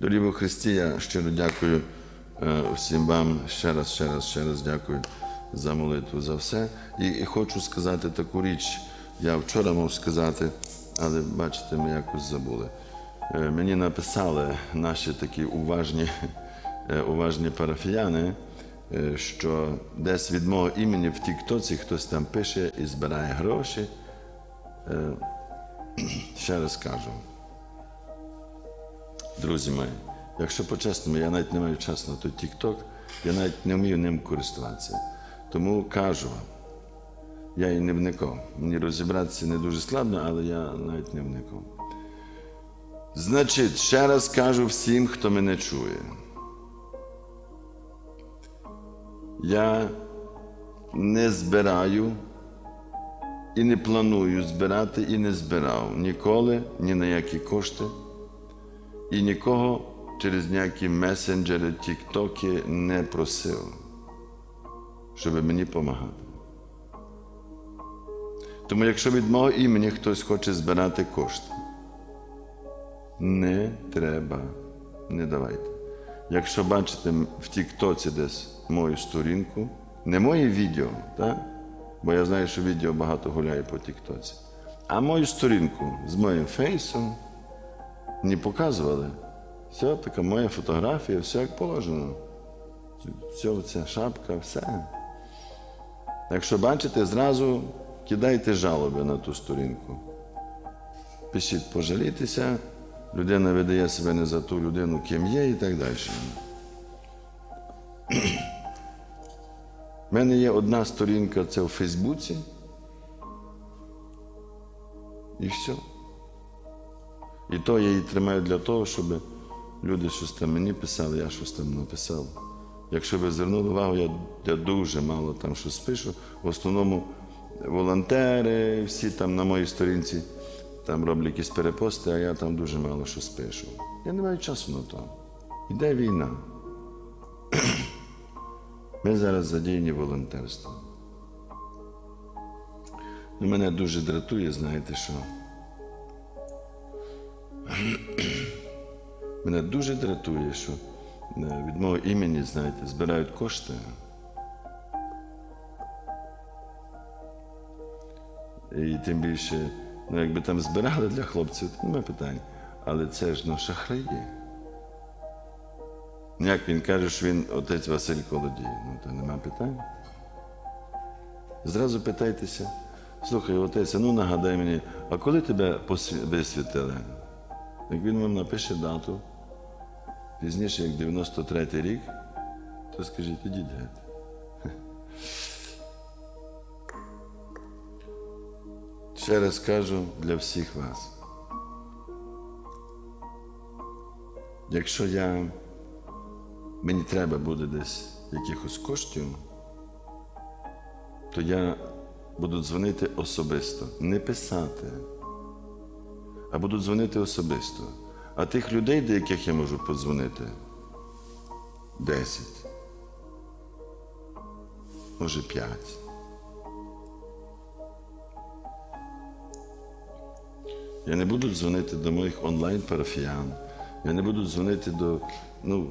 Дорогі Христі, я щиро дякую е, всім вам. Ще раз, ще раз, ще раз дякую за молитву, за все. І, і хочу сказати таку річ. Я вчора мав сказати, але бачите, ми якось забули. Е, Мені написали наші такі уважні, е, уважні парафіяни, що десь від мого імені в Тіктоці хтось там пише і збирає гроші. Ще раз кажу. Друзі мої, якщо по-чесному, я навіть не маю часу на той TikTok, я навіть не вмію ним користуватися. Тому кажу вам, я і не вникав. Мені розібратися не дуже складно, але я навіть не вникав. Значить, ще раз кажу всім, хто мене чує. Я не збираю і не планую збирати, і не збирав ніколи ні на які кошти, і нікого через ніякі месенджери, тіктоки не просив, щоб мені допомагати. Тому якщо від мого імені хтось хоче збирати кошти, не треба, не давайте. Якщо бачите в Тіктоці десь мою сторінку, не моє відео, так? бо я знаю, що відео багато гуляє по Тіктоці, а мою сторінку з моїм фейсом не показували. Все, така моя фотографія, все як положено. Все, ця шапка, все. Якщо бачите, зразу кидайте жалоби на ту сторінку. Пишіть пожалітися, людина видає себе не за ту людину, ким є, і так далі. У мене є одна сторінка, це в Фейсбуці. І все. І то я її тримаю для того, щоб люди щось там мені писали, я щось там написав. Якщо ви звернули увагу, я, я дуже мало там щось пишу. В основному волонтери, всі там на моїй сторінці там роблять якісь перепости, а я там дуже мало щось пишу. Я не маю часу на то. Іде війна. Ми зараз задіяні волонтерством. Ну, Мене дуже дратує, знаєте що? Мене дуже дратує, що е, від мого імені, знаєте, збирають кошти. І тим більше, ну якби там збирали для хлопців, то немає питань. Але це ж ну, шахраї. Як він каже, що він отець Василь Колодій, ну то нема питань. Зразу питайтеся, слухай, отець, ну нагадай мені, а коли тебе висвітили? Як він вам напише дату, пізніше, як 93-й рік, то скажіть, ідіть геть. Ще раз кажу для всіх вас. Якщо я, мені треба буде десь якихось коштів, то я буду дзвонити особисто, не писати, а буду дзвонити особисто. А тих людей, до яких я можу подзвонити, 10, може 5. Я не буду дзвонити до моїх онлайн-парафіян. Я не буду дзвонити до. Ну.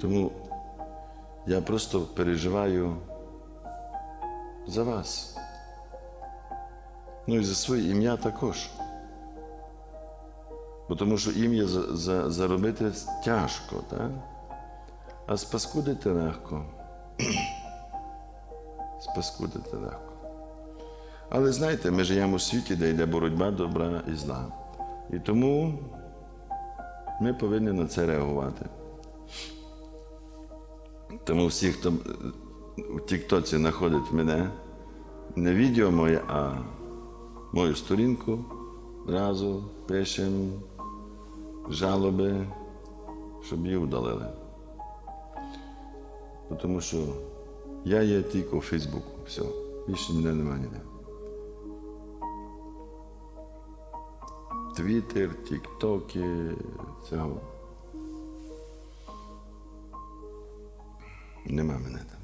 Тому я просто переживаю за вас. Ну і за своє ім'я також. Бо тому що ім'я за, за, заробити тяжко, так? А спаскудити легко. спаскудити легко. Але знаєте, ми живемо у світі, де йде боротьба добра і зла. І тому ми повинні на це реагувати. Тому всі, хто у Тіктоці знаходить мене, не відео моє, а мою сторінку, зразу пишемо жалоби, щоб її удалили. Тому що я є тільки у Фейсбуку. Все. Більше мене немає ніде. Твіттер, Тіктоки, цього. Нема мене.